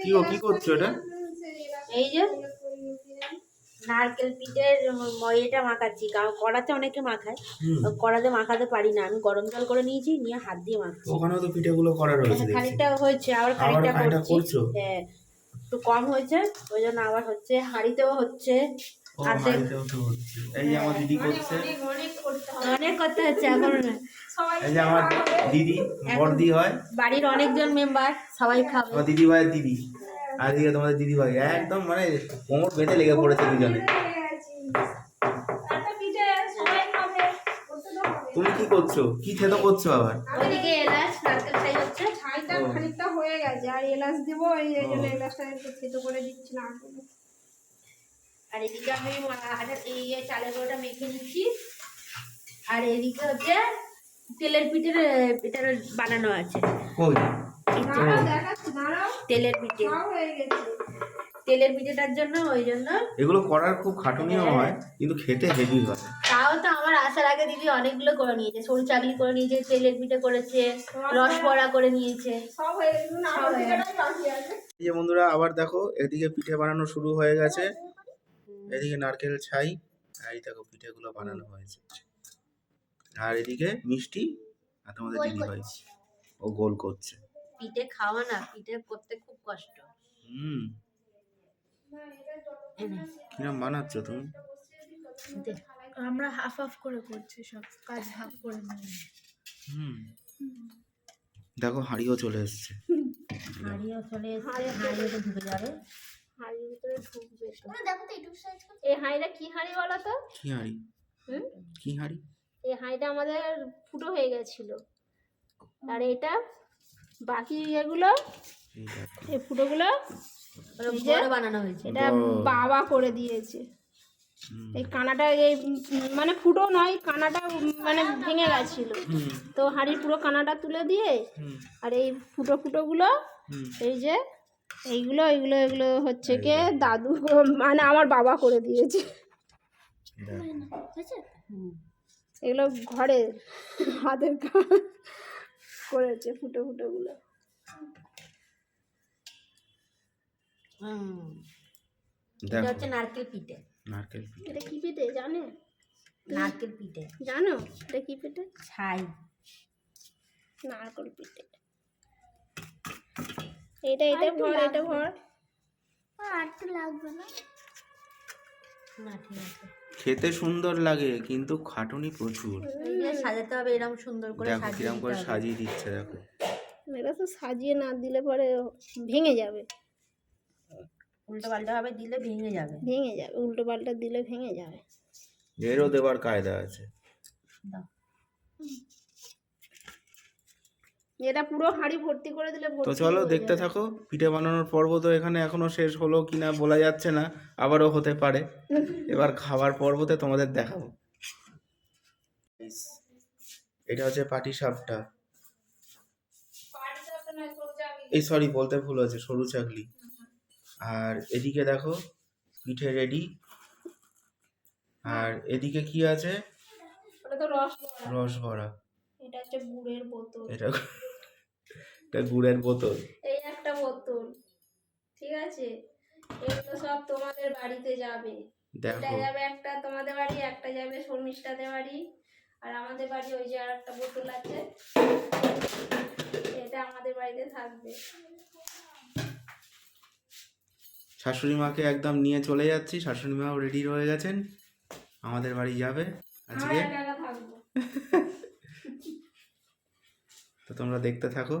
কি ও কি করছ এটা? এই যে নারকেল পিঠের ময়টা মাখাচ্ছি। কারণ কড়াতে অনেকে মাখায়। কড়াতে মাখাতে পারি না। আমি গরম জল করে নিয়েছি নিয়ে হাত দিয়ে মাখছি। ওখানেও তো পিঠেগুলো করা রয়েছে খানিকটা হয়েছে আবার খানিকটা করছি? হ্যাঁ একটু কম হয়েছে ওই জন্য আবার হচ্ছে হাঁড়িতেও হচ্ছে। ও হাতে হাঁড়িতেও তো হচ্ছে। এই যে আমার দিদি করছে। অনেক করতে হচ্ছে এখন এই যে আমার দিদি বড়দি হয়। বাড়ির অনেকজন মেম্বার সবাই খাবে। আমার দিদি ভাইয়ের দিদি। আর এদিকে তোমাদের দিদি ভাই। একদম মানে কোমর বেঁধে লেগে পড়েছে দুজনে। তুমি কি করছ? কি থেতো করছ আবার? ওইদিকে এলাচ নারকেল ছাই হচ্ছে। ছাইটা খানিকটা হয়ে গেছে। আর এলাচ দেবো এই জন্য এলাচটা থেতো করে দিচ্ছি না। আর এদিকে আমি এই চালের গুঁড়োটা মেখে নিচ্ছি। আর এদিকে হচ্ছে তেলের পিঠের পিঠের বানানো আছে। কই? দাঁড়াও দেখাচ্ছি দাঁড়াও তেলের পিঠে। হয়ে তেলের পিঠেটার জন্য ওই জন্য এগুলো করার খুব খাটুনিও হয়। কিন্তু খেতে হেভি হয়। তাও তো আমার আসার আগে দিদি অনেকগুলো করে নিয়েছে সরু চাকলি করে নিয়েছে তেলের পিঠে করেছে রসবড়া করে নিয়েছে। সব হয়ে গেছে শুধু নাড়ু পিঠাটাই বাকি আছে। এই যে বন্ধুরা আবার দেখো এদিকে পিঠে বানানো শুরু হয়ে গেছে। এদিকে নারকেল ছাই আর এই দেখো পিঠেগুলো বানানো হয়েছে। আর এদিকে মিষ্টি আর তোমাদের দিদি ভাই ও গোল করছে। পিঠে খাওয়া না পিঠে করতে খুব কষ্ট। হুম। কিরম বানাচ্ছ তুমি? আমরা হাফ হাফ করে করছি সব কাজ হাফ করে নিয়ে। হুম। দেখো হাঁড়িও চলে এসছে। হাঁড়িও চলে এসছে হাঁড়িও তো ঢুকে যাবে। হাঁড়ির ভিতরে ঢুকবে। তো এই হাঁড়িটা কি হাঁড়ি বলো তো? কি হাঁড়ি? হুম? কি হাঁড়ি? এই হাঁড়িটা আমাদের ফুটো হয়ে গেছিল। আর এটা বাকি এগুলো এই ফুটোগুলো বানানো হয়েছে। এটা। বাবা করে দিয়েছে। এই কানাটা এই মানে ফুটো নয় কানাটা মানে ভেঙে গেছিল। তো হাঁড়ির পুরো কানাটা তুলে দিয়ে আর এই ফুটো ফুটোগুলো এই যে এইগুলো এইগুলো এগুলো হচ্ছে কে দাদু মানে আমার বাবা করে দিয়েছে। এগুলো ঘরে হাতের কাজ করেছে ফুটো ফুটোগুলো। হুম এটা হচ্ছে নারকেল পিঠে। নারকেল পিঠে। এটা কি পিঠে জানে? নারকেল পিঠে। জানো? এটা কি পিঠে? ছাই। নারকেল পিঠে। এটা এটা ভর এটা ভর। আর না। ঠিক আছে। খেতে সুন্দর লাগে কিন্তু খাটুনি প্রচুর। সাজাতে হবে এরকম সুন্দর করে দেখো সাজিয়ে করে সাজিয়ে দিচ্ছে দেখো। এটা তো সাজিয়ে না দিলে পরে ভেঙে যাবে। উল্টো পাল্টা ভাবে দিলে ভেঙে যাবে। ভেঙে যাবে উল্টো পাল্টা দিলে ভেঙে যাবে। এরও দেবার কায়দা আছে। দাও। এটা পুরো হাঁড়ি ভর্তি করে দিলে তো চলো দেখতে থাকো পিঠে বানানোর পর্ব তো এখানে এখনও শেষ হলো কিনা বলা যাচ্ছে না আবারও হতে পারে। এবার খাবার পর্বতে তোমাদের দেখাবো। এটা হচ্ছে পাটি সাপটা। এই সরি বলতে ভুল হয়েছে সরু চাকলি। আর এদিকে দেখো পিঠে রেডি। আর এদিকে কি আছে? রস ভরা। এটা হচ্ছে গুড়ের বোতল। এটা এটা গুড়ের বোতল। এই একটা বোতল ঠিক আছে? এগুলো সব তোমাদের বাড়িতে যাবে। এটা যাবে একটা তোমাদের বাড়ি একটা যাবে শর্মিষ্ঠাদের বাড়ি আর আমাদের বাড়ি ওই যে আর একটা বোতল আছে। এটা আমাদের বাড়িতে থাকবে। শাশুড়ি মাকে একদম নিয়ে চলে যাচ্ছি। শাশুড়ি মাও রেডি হয়ে গেছেন। আমাদের বাড়ি যাবে আজকে। তো তোমরা দেখতে থাকো।